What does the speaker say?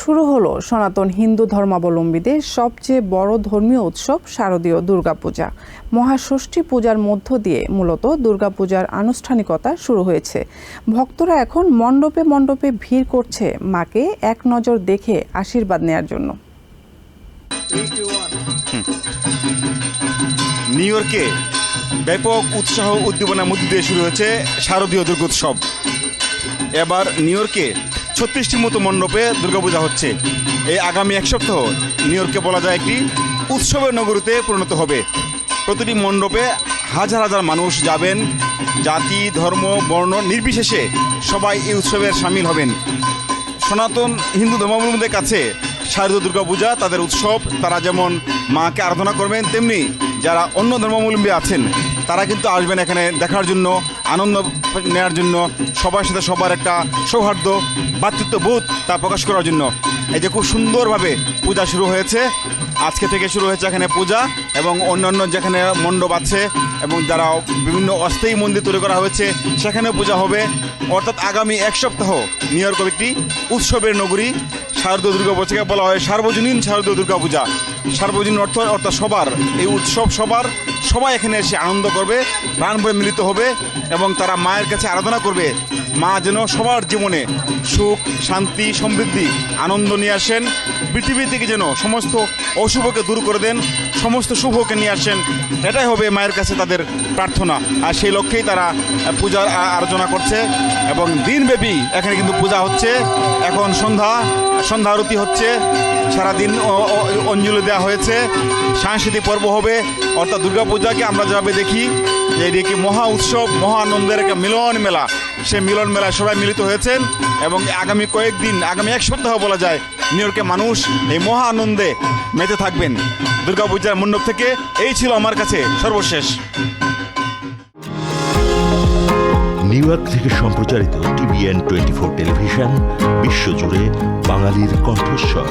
শুরু হলো সনাতন হিন্দু ধর্মাবলম্বীদের সবচেয়ে বড় ধর্মীয় উৎসব শারদীয় দুর্গাপূজা। মহাষষ্ঠী পূজার মধ্য দিয়ে মূলত দুর্গাপূজার আনুষ্ঠানিকতা শুরু হয়েছে। ভক্তরা এখন মণ্ডপে মণ্ডপে ভিড় করছে মাকে এক নজর দেখে আশীর্বাদ নেয়ার জন্য। নিউ ইয়র্কে ব্যাপক উৎসাহ উদ্দীপনার মধ্যে শুরু হয়েছে শারদীয় দুর্গোৎসব। এবার নিউ ইয়র্কে ছত্রিশটির মতো মণ্ডপে দুর্গাপূজা হচ্ছে। এই আগামী এক সপ্তাহ নিউ ইয়র্কে বলা যায় একটি উৎসবের নগরীতে পরিণত হবে। প্রতিটি মণ্ডপে হাজার হাজার মানুষ যাবেন। জাতি, ধর্ম, বর্ণ নির্বিশেষে সবাই এই উৎসবের সামিল হবেন। সনাতন হিন্দু ধর্মাবলম্বীদের কাছে শারদীয় দুর্গাপূজা তাদের উৎসব। তারা যেমন মাকে আরাধনা করবেন, তেমনি যারা অন্য ধর্মাবলম্বী আছেন তারা কিন্তু আসবেন এখানে দেখার জন্য, আনন্দ নেওয়ার জন্য, সবার সাথে সবার একটা সৌহার্দ্য ভ্রাতৃত্ববোধ তা প্রকাশ করার জন্য। এই যে খুব সুন্দরভাবে পূজা শুরু হয়েছে। আজকে থেকে শুরু হয়েছে এখানে পূজা এবং অন্যান্য যেখানে মণ্ডপ আছে এবং যারা বিভিন্ন অস্থায়ী মন্দির তৈরি করা হয়েছে, সেখানেও পূজা হবে। অর্থাৎ আগামী এক সপ্তাহ নিউ ইয়র্ক একটি উৎসবের নগরী শারদীয় দুর্গাপূজাকে বলা হয় সার্বজনীন শারদীয় দুর্গাপূজা সার্বজনীন অর্থ অর্থাৎ সবার, এই উৎসব সবার সবাই এখানে এসে আনন্দ করবে প্রাণ মিলিত হবে এবং তারা মায়ের কাছে আরাধনা করবে। মা যেন সবার জীবনে সুখ, শান্তি, সমৃদ্ধি, আনন্দ নিয়ে আসেন। পৃথিবী থেকে যেন সমস্ত অশুভকে দূর করে দেন, সমস্ত শুভকে নিয়ে আসেন। এটাই হবে মায়ের কাছে তাদের প্রার্থনা। আর সেই লক্ষ্যেই তারা পূজার আ- আলোচনা করছে। এবং দিনব্যাপী এখানে কিন্তু পূজা হচ্ছে। এখন সন্ধ্যা সন্ধ্যা আরতি হচ্ছে। সারাদিন অঞ্জলি দেওয়া হয়েছে। সাংস্কৃতিক পর্ব হবে। অর্থাৎ দুর্গাপূজাকে আমরা যেভাবে দেখি। যে এটি একটি মহা উৎসব, মহা আনন্দের একটা মিলন মেলা। সেই মিলন মেলায় সবাই মিলিত হয়েছেন এবং আগামী কয়েকদিন, আগামী এক সপ্তাহ বলা যায়, নিউ ইয়র্কে মানুষ এই মহা আনন্দে মেতে থাকবেন। দুর্গাপূজার মণ্ডপ থেকে এই ছিল আমার কাছে সর্বশেষ। নিউ ইয়র্ক থেকে সম্প্রচারিত টিভিএন টোয়েন্টি ফোর টেলিভিশন, বিশ্বজুড়ে বাঙালির কণ্ঠস্বর।